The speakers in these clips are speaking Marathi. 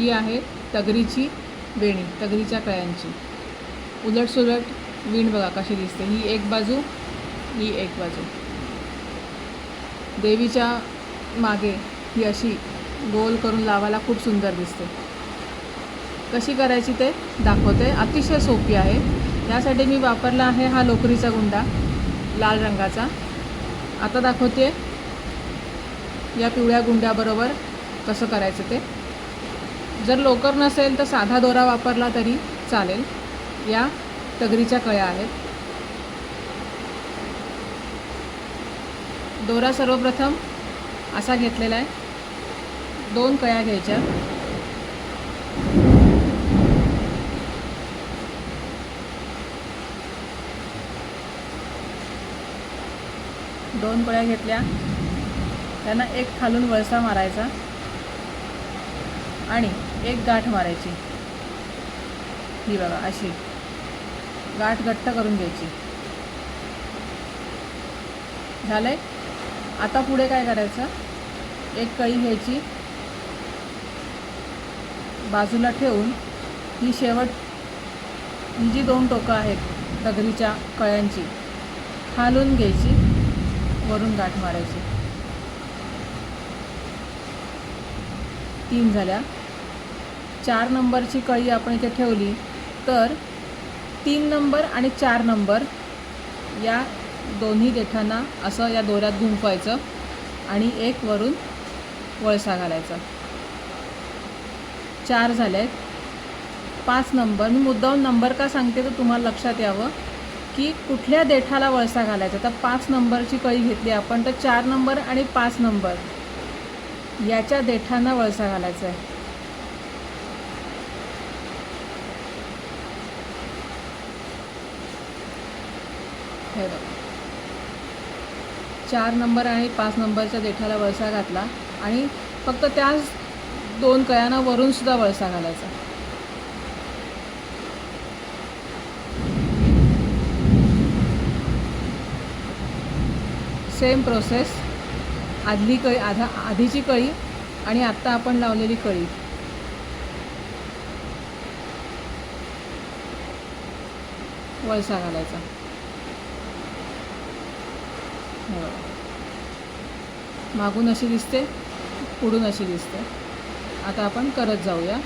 ही आहे तगरीची वेणी तगरीच्या कळ्यांची. उलटसुलट वीण बघा कशी दिसते. ही एक बाजू ही एक बाजू. देवीच्या मागे ही अशी गोल करून लावायला खूप सुंदर दिसते. कशी करायची ते दाखवते. अतिशय सोपी आहे. यासाठी मी वापरला आहे हा लोकरीचा गुंडा लाल रंगाचा. आता दाखवते या पिवळ्या गुंड्याबरोबर कसं करायचं ते. जर लोकर नसेल तर साधा दोरा वापरला तरी चालेल. या तगरीच्या कळ्या आहेत. दोरा सर्वप्रथम असा घेतलेला आहे. दोन कळ्या घ्यायच्या. दोन कळ्या घेतल्या. त्यांना एक खालून वळसा मारायचा. आणि एक गाठ मारायची. ही बघा अशी. गाठ घट्ट करून घ्यायची. झालंय? आता पुढे काय करायचं? एक कळी घ्यायची. बाजूला ठेवून ही शेवट ही जी दोन टोकं आहेत दगरीच्या कळ्यांची खालून घ्यायची वरून गाठ मारायची. तीन झाल्या. चार नंबरची कळी आपण इथे ठेवली. तर तीन नंबर आणि चार नंबर या दोन्ही देठांना असं या दोऱ्यात गुंफवायचं आणि एक वरून वळसा घालायचा. चार झाले. आहेत पाच नंबर. मी मुद्दाहून नंबर का सांगते तर तुम्हाला लक्षात यावं की कुठल्या देठाला वळसा घालायचा. तर पाच नंबरची कळी घेतली आपण तर चार नंबर आणि पाच नंबर याच्या देठांना वळसा घालायचा आहे. हे बघा. चार नंबर आणि पाच नंबरच्या देठाला वळसा घातला आणि फक्त त्याच दोन कळ्यांना वरून सुद्धा वळसा घालायचा. सेम प्रोसेस आधली कळी आधा आधीची कळी आणि आत्ता आपण लावलेली कळी. वळसा घालायचा. मागून अशी दिसते पुढून अशी दिसते. आता आपण करत जाऊया.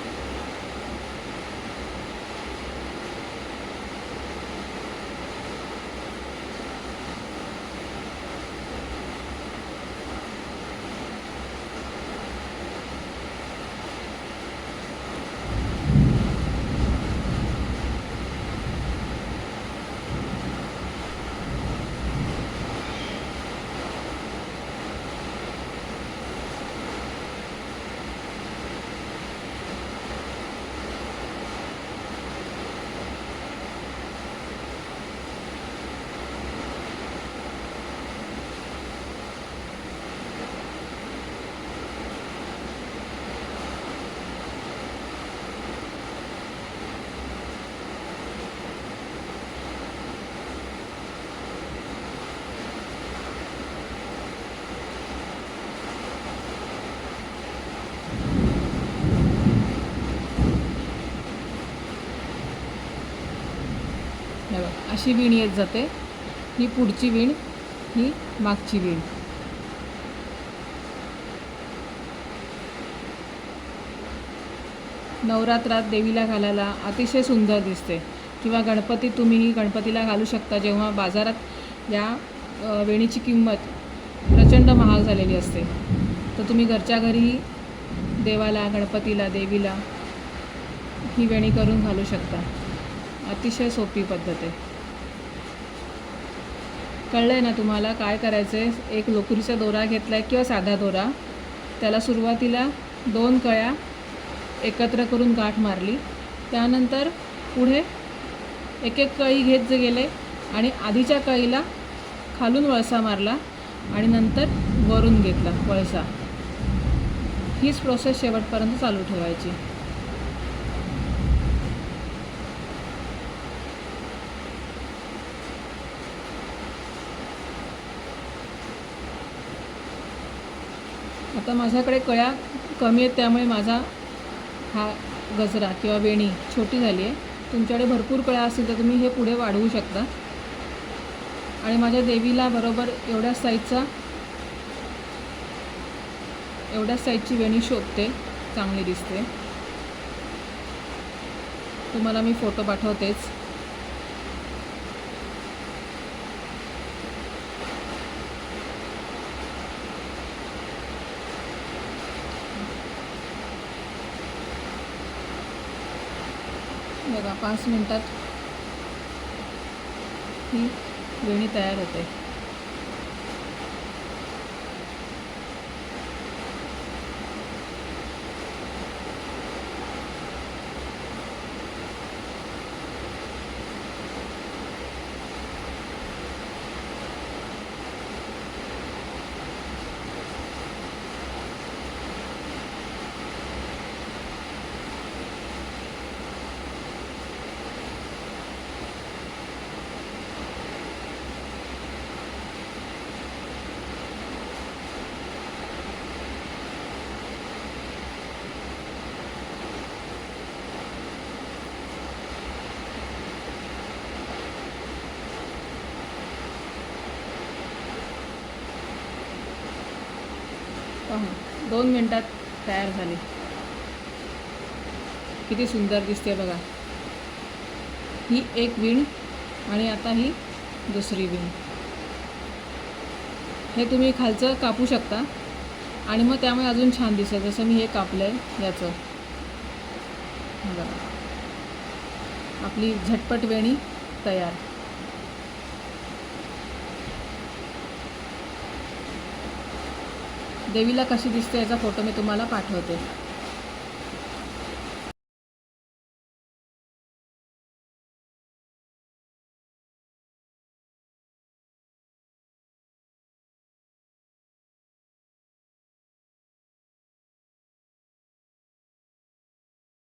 अशी वीण येत जाते. ही पुढची वीण ही मागची वीण. नवरात्रात देवीला घालायला अतिशय सुंदर दिसते. किंवा गणपती तुम्ही गणपतीला घालू शकता. जेव्हा बाजारात या वेणीची किंमत प्रचंड महाग झालेली असते तर तुम्ही घरच्या घरीही देवाला गणपतीला देवीला ही वेणी करून घालू शकता. अतिशय सोपी पद्धत आहे. कळलं आहे ना तुम्हाला काय करायचं आहे एक लोकरीचा दोरा घेतला आहे किंवा साधा दोरा. त्याला सुरुवातीला दोन कळ्या एकत्र करून गाठ मारली. त्यानंतर पुढे एक एक कळी घेत जे गेले आणि आधीच्या कळीला खालून वळसा मारला आणि नंतर वरून घेतला वळसा. हीच प्रोसेस शेवटपर्यंत चालू ठेवायची. आता माझ्याकडे कळ्या कमी आहेत त्यामुळे माझा हा गजरा किंवा वेणी छोटी झाली आहे. तुमच्याकडे भरपूर कळ्या असतील तर तुम्ही हे पुढे वाढवू शकता. आणि माझ्या देवीला बरोबर एवढ्या साईजचा एवढ्याच साईजची वेणी शोधते चांगली दिसते. तुम्हाला मी फोटो पाठवतेच. बघा पाच मिनटात ही वेणी तयार होते. दोन मिनटात तयार झाली. किती सुंदर दिसते बघा. ही एक विण आणि आता ही दुसरी विण. हे तुम्ही खालचं कापू शकता आणि मग त्यामुळे अजून छान दिसेल. जसं मी हे कापलं आहे याचं. बघा. आपली झटपट वेणी तयार. देवीला कशी दिसते याचा फोटो मी तुम्हाला पाठवते.